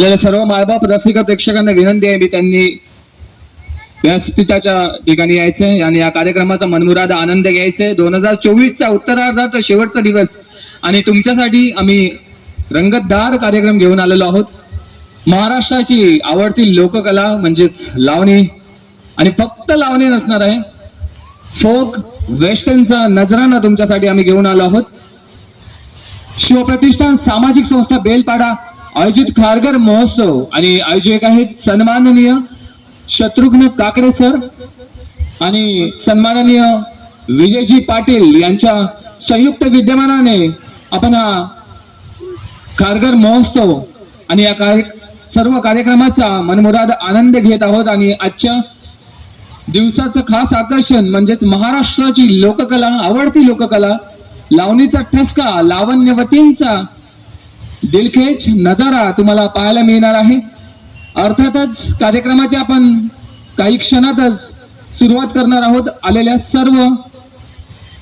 आलेल्या सर्व मायबाप रसिक प्रेक्षकांना विनंती आहे मी त्यांनी व्यासपीठाच्या ठिकाणी यायचे आणि या कार्यक्रमाचा मनमुराद आनंद घ्यायचे. दोन हजार चोवीसचा उत्तरार्धात शेवटचा दिवस आणि तुमच्यासाठी आम्ही रंगतदार कार्यक्रम घेऊन आलेलो आहोत. महाराष्ट्राची आवडती लोककला म्हणजेच लावणी आणि फक्त लावणी नसणार आहे फोक वेस्टर्नचा नजराना तुमच्यासाठी आम्ही घेऊन आलो आहोत. शिवप्रतिष्ठान सामाजिक संस्था बेलपाडा आयोजित खारघर महोत्सव आणि आयोजक आहेत सन्माननीय शत्रुघ्न काकडे सर आणि सन्माननीय विजयजी पाटील यांच्या संयुक्त विद्यमानाने आपण हा खारघर महोत्सव आणि या कार्य सर्व कार्यक्रमाचा मनमुराद आनंद घेत आहोत आणि आजच्या दिवसाचं खास आकर्षण म्हणजेच महाराष्ट्राची लोककला आवडती लोककला लावणीचा ठसका लावण्यवतींचा दिलखेच नजारा तुम्हाला पाहायला मिळणार आहे. अर्थातच कार्यक्रमाची आपण काही क्षणातच सुरुवात करणार आहोत. आलेल्या सर्व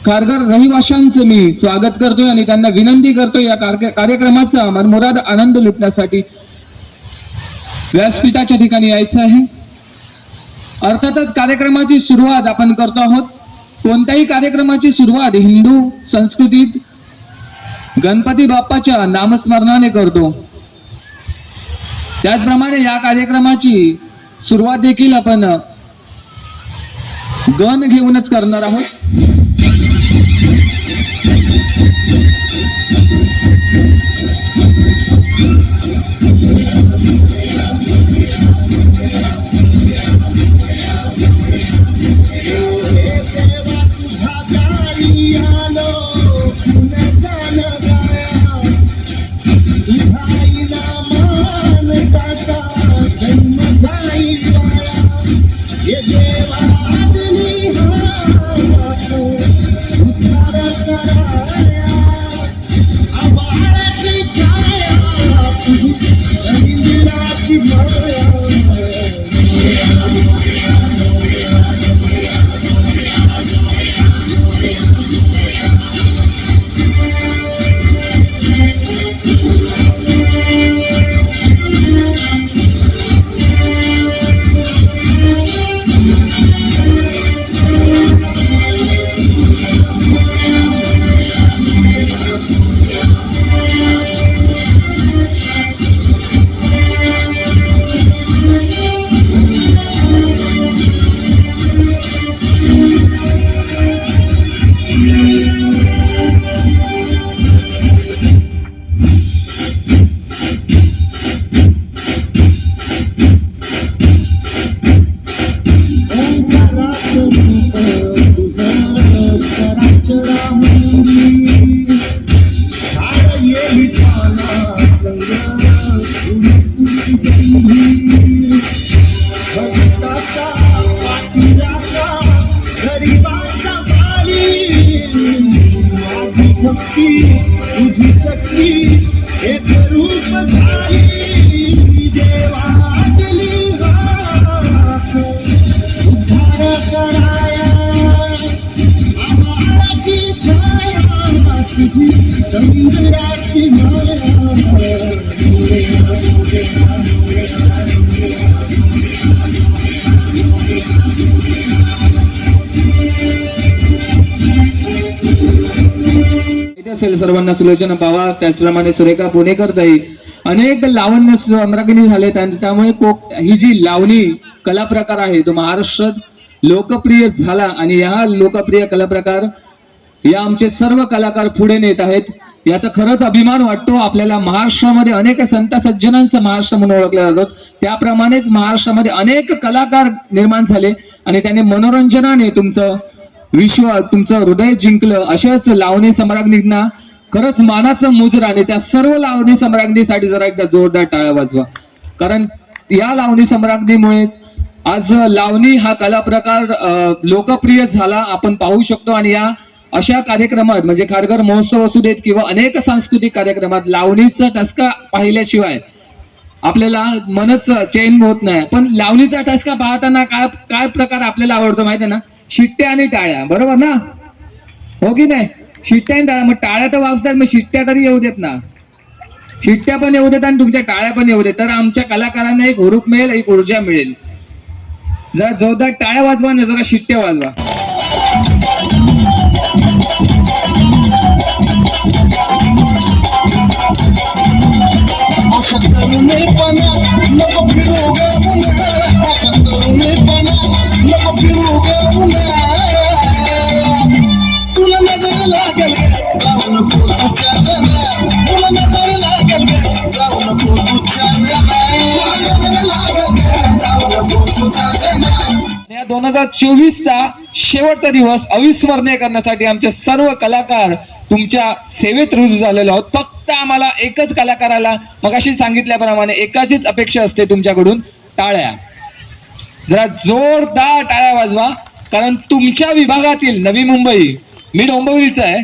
कारगर रहिवाशांचं मी स्वागत करतोय आणि त्यांना विनंती करतोय या कार्य- कार्यक्रमाचा मनमुराद आनंद लुटण्यासाठी. व्यासपीठाच्या ठिकाणी यायचं आहे. अर्थातच कार्यक्रमाची सुरुवात आपण करतो आहोत. कोणत्याही कार्यक्रमाची सुरुवात हिंदू संस्कृतीत गणपती बाप्पाच्या नामस्मरणाने करतो. त्याचप्रमाणे या कार्यक्रमाची सुरुवात देखील आपण गण घेऊनच करणार आहोत. असेल सर्वांना सुलोचना पावा. त्याचप्रमाणे सुरेखा पुणेकर ताई. अनेक लावण्य सम्रागिनी झाले त्यामुळे कोक ही जी लावणी कला प्रकार आहे तो महाराष्ट्रात लोकप्रिय झाला आणि या लोकप्रिय कला प्रकार या आमचे सर्व कलाकार पुढे नेत आहेत. याचा खरंच अभिमान वाटतो. आपल्याला महाराष्ट्रामध्ये अनेक संत सज्जनांचं महाराष्ट्र म्हणून ओळखल्या जातात त्याप्रमाणेच महाराष्ट्रामध्ये अनेक कलाकार निर्माण झाले आणि त्याने मनोरंजनाने तुमचं विश्व तुमचं हृदय जिंकलं. अशाच लावणी सम्राज्ञींना खरंच मानाचं मुजरा आणि त्या सर्व लावणी सम्राज्ञीसाठी जरा एकदा जोरदार टाळ्या वाजवा. कारण या लावणी सम्राज्ञीमुळेच आज लावणी हा कला प्रकार लोकप्रिय झाला. आपण पाहू शकतो आणि या अशा कार्यक्रमात म्हणजे खारघर महोत्सव असू देत किंवा अनेक सांस्कृतिक कार्यक्रमात लावणीचा टसका पाहिल्याशिवाय आपल्याला मनच चैन होत नाही. पण लावणीचा टसका पाहताना काय काय प्रकार आपल्याला आवडतो माहिती आहे ना? शिट्ट्या आणि टाळ्या. बरोबर ना? हो की नाही? शिट्ट्या आणि टाळ्या. मग टाळ्या तर वाजतात मग शिट्ट्या तरी येऊ देत ना. शिट्ट्या पण येऊ देत आणि तुमच्या टाळ्या पण येऊ देत. तर आमच्या कलाकारांना एक हुरूप मिळेल एक ऊर्जा मिळेल. जरा जोरदार टाळ्या वाजवा ना जरा शिट्ट्या वाजवा. नको फिरू ग नको फिरू ग तुला नजर जाऊ नको तुझ्या जना तुला नजर जाऊ नको तुझ्या जना नजर जाऊ नको तुझ्या जना या दोन हजार चोवीसचा शेवटचा दिवस अविस्मरणीय करण्यासाठी आमचे सर्व कलाकार तुमच्या सेवेत रुजू झालेलो आहोत. फक्त आम्हाला एकच कलाकाराला मगाशी सांगितल्याप्रमाणे एकाचीच अपेक्षा असते तुमच्याकडून टाळ्या. जरा जोरदार टाळ्या वाजवा कारण तुमच्या विभागातील नवी मुंबई मी डोंबिवलीचा आहे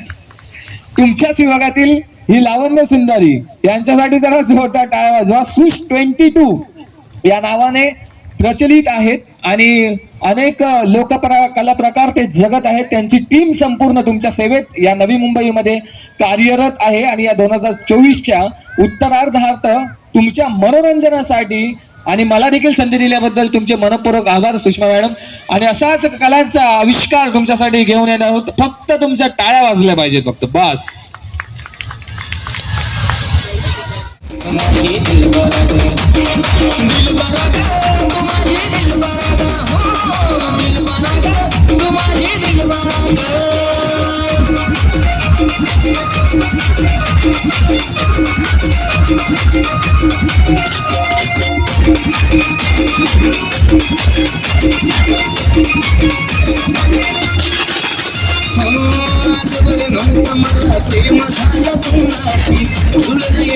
तुमच्याच विभागातील ही लावण्य सुंदरी यांच्यासाठी जरा जोरदार टाळ्या वाजवा. सुश ट्वेंटी टू या नावाने प्रचलित आहेत आणि अनेक लोकप्र कला प्रकार ते जगत आहेत. त्यांची टीम संपूर्ण तुमच्या सेवेत या नवी मुंबईमध्ये कार्यरत आहे. आणि या दोन हजार चोवीसच्या उत्तरार्धार्थ तुमच्या मनोरंजनासाठी आणि मला देखील संधी दिल्याबद्दल तुमचे मनपूर्वक आभार सुषमा मॅडम. आणि असाच कलांचा आविष्कार तुमच्यासाठी घेऊन येणार आहोत. फक्त तुमच्या टाळ्या वाजल्या पाहिजेत फक्त. बस. हो.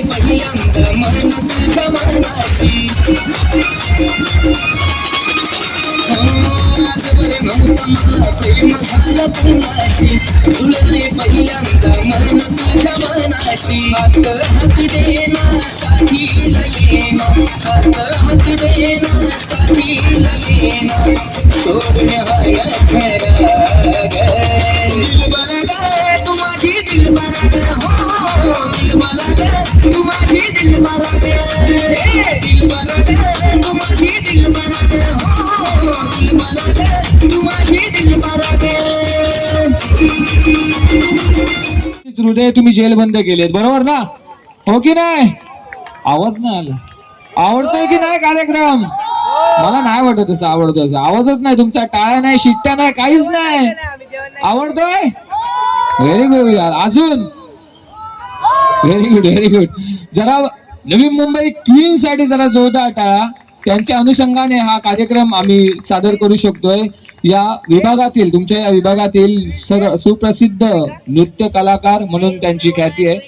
பகியந்த மன கண்ட மனாசி पहिल्यांदा मन तुझ्या मनाशी हात हात देणार हृदय तुम्ही जेल बंद केलेत बरोबर ना? हो की नाही? आवाज नाही आला. आवडतोय की नाही कार्यक्रम? मला नाही वाटत असं आवडतो असं. आवाजच नाही तुमचा टाळ्या नाही शिट्ट्या नाही काहीच नाही. आवडतोय? व्हेरी गुड अजून? व्हेरी गुड व्हेरी गुड जरा नवी मुंबई क्वीन साठी जरा जोरदार टाळा. त्यांच्या अनुषंगाने हा कार्यक्रम आम्ही सादर करू शकतोय. या विभागातील तुमच्या या विभागातील सर सुप्रसिद्ध नृत्य कलाकार म्हणून त्यांची ख्याती आहे.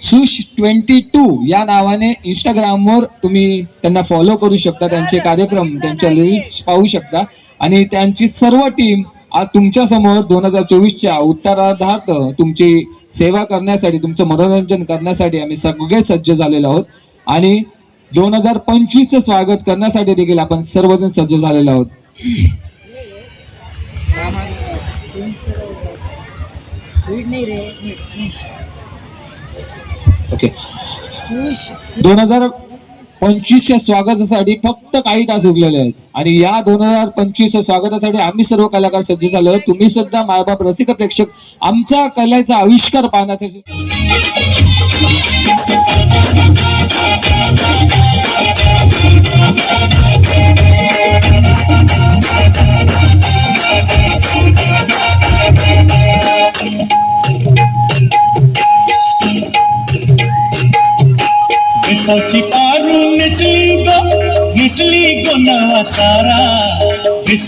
सुश ट्वेंटी टू या नावाने इंस्टाग्रामवर तुम्ही त्यांना फॉलो करू शकता त्यांचे कार्यक्रम त्यांच्या लिरिक्स पाहू शकता. आणि त्यांची सर्व टीम आज तुमच्यासमोर दोन हजार चोवीसच्या उत्तरार्धात तुमची सेवा करण्यासाठी तुमचं मनोरंजन करण्यासाठी आम्ही सगळे सज्ज झालेलो आहोत. आणि दोन हजार पंचवीसचं स्वागत करण्यासाठी देखील आपण सर्वजण सज्ज झालेलो आहोत. ओके. दोन हजार पंचवीसच्या स्वागतासाठी फक्त काही तास उरलेले आहेत. आणि या दोन हजार पंचवीसच्या स्वागतासाठी आम्ही सर्व कलाकार सज्ज झालो. तुम्ही सुद्धा मायबाप रसिक प्रेक्षक आमच्या कलेचा आविष्कार पाहण्यासाठी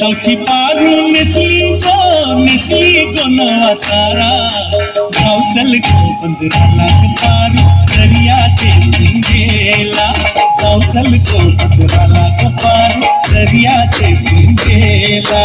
विसाची पारू मिसली गो मिसली गो नवा सारा. गाव चल गो बंदराला पारू दर्याचे गेला जाऊ चल गो बंदराला पारू दर्याचे गेला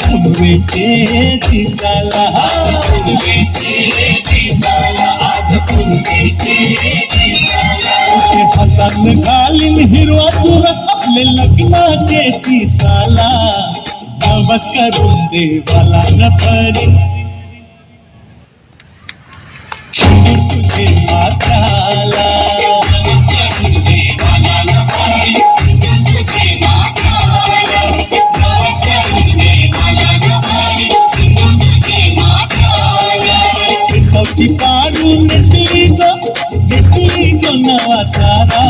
फुलवेचे साला आज फुलवेचे साला आज फुलवेचे ते हातान घालीन हिरवा सुर आपले लग्नाचे ती साला। आवाज़ करून देवाला न परी। तुझे माताला। सौची पाडू नेसली गो नेसली गो नवा सारा.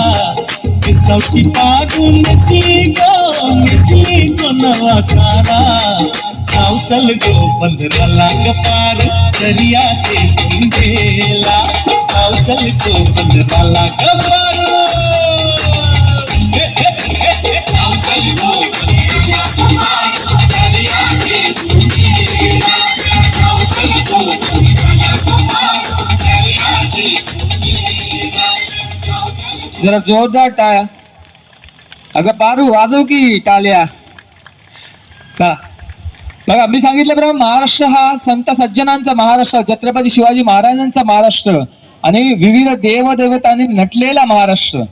सौची पाडू नेसली गो नेसली गो नवा सारा. नाव चल गो पंधराला गपार दर्याचे पिंडेला. नाव चल गो पंधराला गपार नाव चल गो. जरा जोरदार टाळ्या. अगं पारू वाजव की टाळ्या. चला बघा मी सांगितल्याप्रमाणे महाराष्ट्र हा संत सज्जनांचा महाराष्ट्र छत्रपती शिवाजी महाराजांचा महाराष्ट्र आणि विविध देवदेवतांनी नटलेला महाराष्ट्र.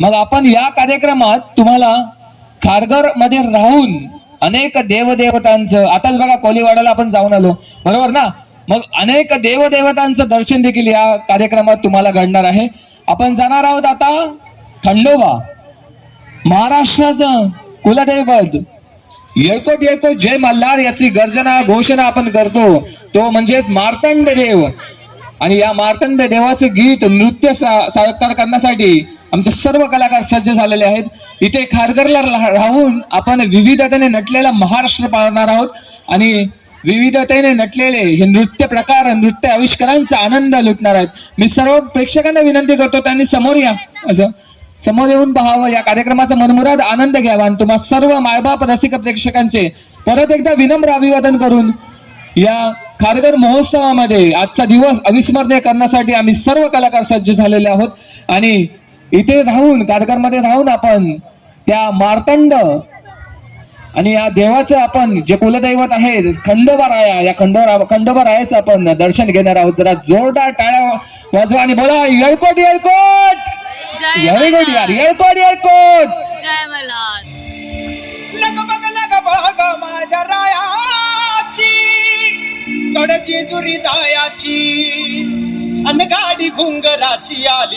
मग आपण या कार्यक्रमात तुम्हाला खारघरमध्ये राहून अनेक देवदेवतांचं आताच बघा कोलीवाड्याला आपण जाऊन आलो बरोबर ना? मग अनेक देवदेवतांचं दर्शन देखील या कार्यक्रमात तुम्हाला घडणार आहे. आपण जाणार आहोत आता खंडोबा. महाराष्ट्राचं कुलदैवत. येळकोट येळकोट जय मल्हार याची गर्जना घोषणा आपण करतो. तो म्हणजे मार्तंड देव. आणि या मार्तंड देवाचं गीत नृत्य सा- साकार करण्यासाठी आमचे सर्व कलाकार सज्ज झालेले आहेत. इथे खारघरला राहून आपण विविधतेने नटलेला महाराष्ट्र पाळणार आहोत. आणि विविधतेने नटलेले हे नृत्य प्रकार नृत्य आविष्कारांचा आनंद लुटणार आहेत. मी सर्व प्रेक्षकांना विनंती करतो त्यांनी समोर या. असं. समोर येऊन पाहावं या कार्यक्रमाचा मनमुराद आनंद घ्यावा आणि तुम्हा सर्व मायबाप रसिक प्रेक्षकांचे परत एकदा विनम्र अभिवादन करून या खारघर महोत्सवामध्ये आजचा दिवस अविस्मरणीय करण्यासाठी आम्ही सर्व कलाकार सज्ज झालेले आहोत. आणि इथे राहून कारगरमध्ये राहून आपण त्या मार्तंड आणि या देवाचं आपण जे कुलदैवत आहे खंडोबा राया या खंडोबा खंडोबा रायाचं आपण दर्शन घेणार आहोत. जरा जोरदार टाळ्या वाजवा आणि बोला येळकोट येळकोट! जय व्हेरी गुड यार. येळकोट येळकोट! माझ्या रायाची कडची जुरी जायाची अन गाडी घुंगराची आली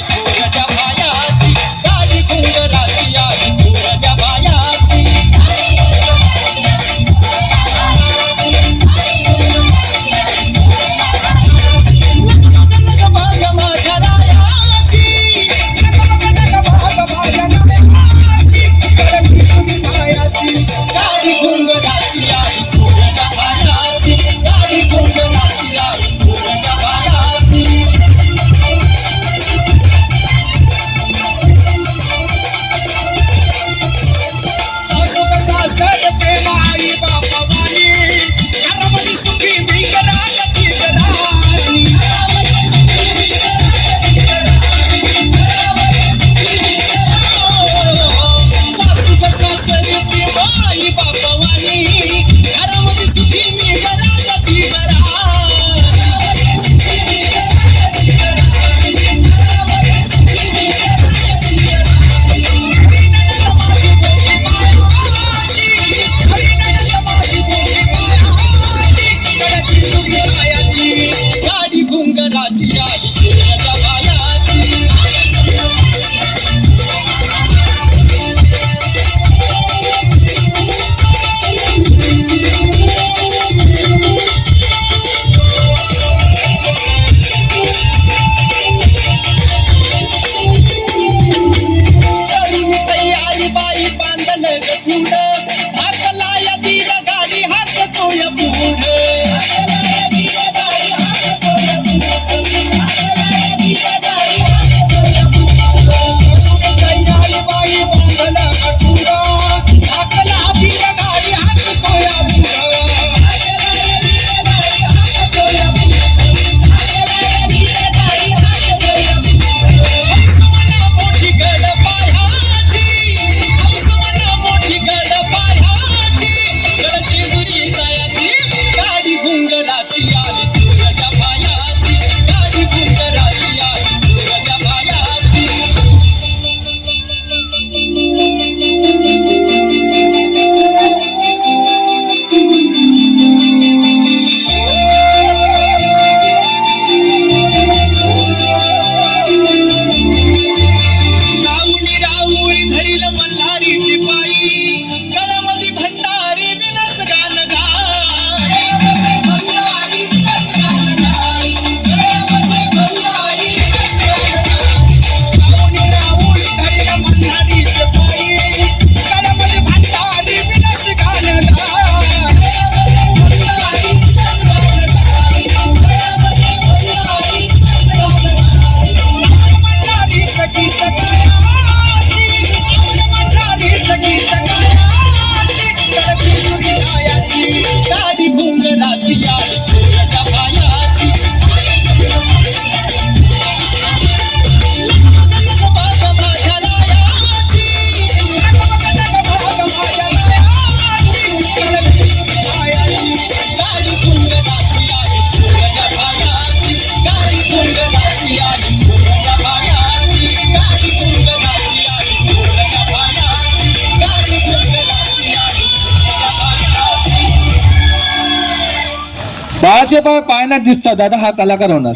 तुमचा दादा हा कलाकार होणार.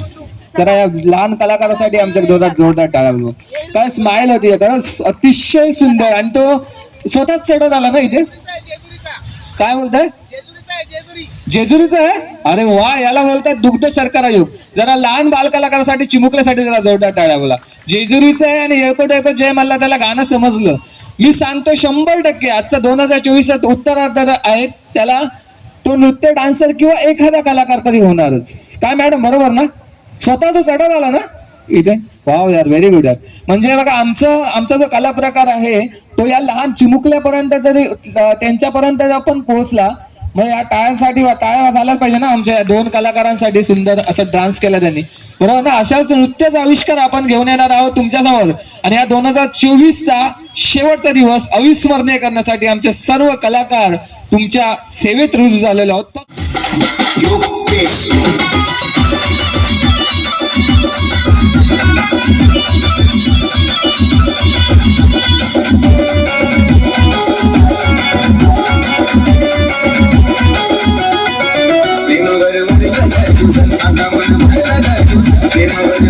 तर या लहान कलाकारासाठी आमच्या दोघात जोरदार टाळा बघू. काय स्माइल होती कारण अतिशय सुंदर. आणि तो स्वतःच चढत आला ना इथे? काय बोलताय? जेजुरीचा आहे? जेजुरीचं आहे अरे वा याला बोलतात दुग्ध शर्करा योग. जरा लहान बालकलाकारासाठी चिमुकल्यासाठी जरा जोरदार टाळ्या बोला. जेजुरीचं आहे आणि एकोट एकोट जय मला त्याला गाणं समजलं. मी सांगतो शंभर टक्के. आजचा दोन हजार चोवीसात उत्तरार्ध आहेत त्याला तो नृत्य डान्सर किंवा एखादा कलाकार तरी होणारच. काय मॅडम बरोबर ना? स्वतः तो चढत आला ना? इथे? वाव यार व्हेरी गुड यार. म्हणजे बघा आमचं आमचा जो कला प्रकार आहे तो या लहान चिमुकल्यापर्यंत जरी त्यांच्यापर्यंत आपण पोहोचला मग या टाळ्यांसाठी टाळ्या झाल्याच पाहिजे ना आमच्या या दोन कलाकारांसाठी सुंदर असं डान्स केला त्यांनी. बरोबर ना? अशाच नृत्याचा आविष्कार आपण घेऊन येणार आहोत तुमच्यासमोर. आणि या दोन हजार चोवीसचा शेवटचा दिवस अविस्मरणीय करण्यासाठी आमचे सर्व कलाकार तुमच्या सेवेत रुजू झालेलो आहोत. प्रेमावर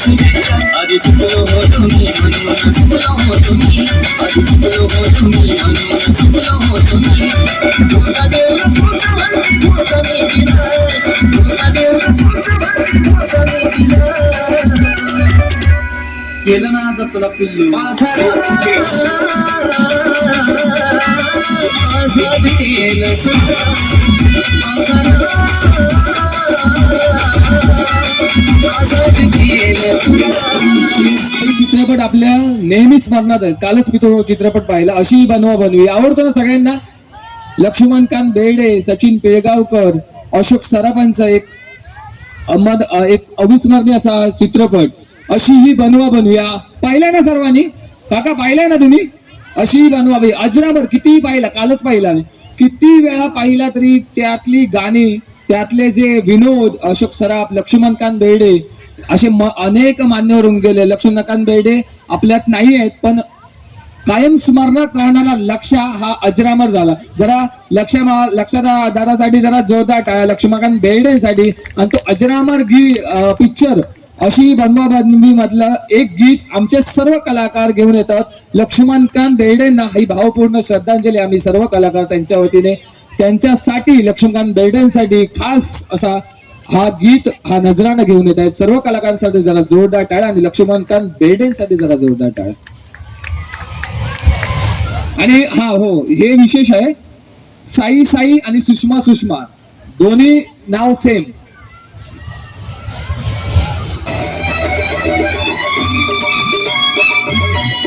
देतो मी शुभेच्छा आधी चुकलो होतो मी म्हणून चुकलो होतो मी आधी चुकलो होतो मी म्हणून चुकलो होतो मी तुझा देव तुझा वरती तुझा मी दिलं तुझा देव तुझा वरती तुझा मी दिलं केलं ना आता तुला पिल्लू आझाद केलं आझाद केलं हे चित्रपट आपल्या नेहमी स्मरणात आहेत. कालच मी तो चित्रपट पाहिला. अशी बनवा बनवी. आवडतो ना सगळ्यांना? लक्ष्मणकांत बेर्डे सचिन पेळगावकर अशोक सराफांचा एक अहमद एक अविस्मरणीय असा चित्रपट. अशी ही बनवा बनवूया. पाहिलाय ना सर्वांनी? काका पाहिलाय ना तुम्ही? अशी ही बनवा बनवी. अजरामर कितीही पाहिला कालच पाहिला मी. किती वेळा पाहिला तरी त्यातली गाणी त्यातले जे विनोद अशोक सराफ लक्ष्मणकांत बेर्डे असे म अनेक मान्यवर होऊन गेले लक्ष्मणकांत बेर्डे आपल्यात नाही आहेत पण कायम स्मरणात राहणारा लक्ष हा अजरामर झाला. जरा लक्ष लक्ष दादासाठी जरा जोरदार टाळा. लक्ष्मणकांत बेर्डेसाठी आणि तो अजरामर गी पिक्चर अशी बनवा मधलं एक गीत आमचे सर्व कलाकार घेऊन येतात. लक्ष्मणकांत बेर्डेंना ही भावपूर्ण श्रद्धांजली आम्ही सर्व कलाकार त्यांच्या वतीने त्यांच्यासाठी लक्ष्मीकांत बेर्डेंसाठी खास असा हा गीत हा नजरानं घेऊन येत आहेत. सर्व कलाकारांसाठी जरा जोरदार टाळ आणि लक्ष्मीकांत बेर्डेंसाठी जरा जोरदार टाळ. आणि हा हो हे विशेष आहे. साई साई आणि सुषमा सुषमा. दोन्ही नाव सेम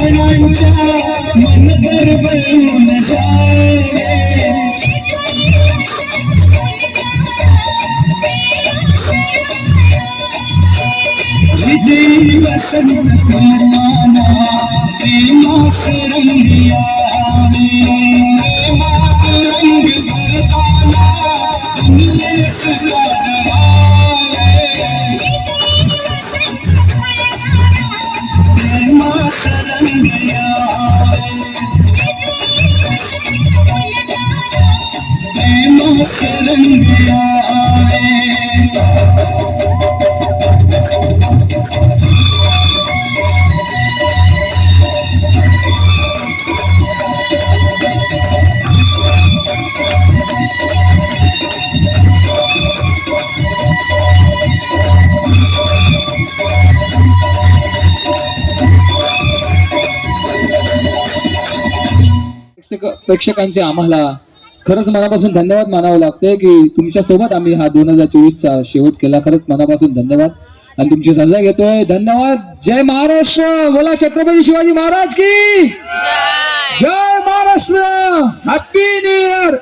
मन बाणांच्या मन दरबळून मुख रंगिया प्रेक्षकांचे आम्हाला खरंच मनापासून धन्यवाद मानावं लागतंय की तुमच्यासोबत आम्ही हा दोन हजार चोवीसचा शेवट केला. खरंच मनापासून धन्यवाद. आणि तुमची सजा घेतोय. धन्यवाद. जय महाराष्ट्र. बोला छत्रपती शिवाजी महाराज की. जय महाराष्ट्र. Happy new year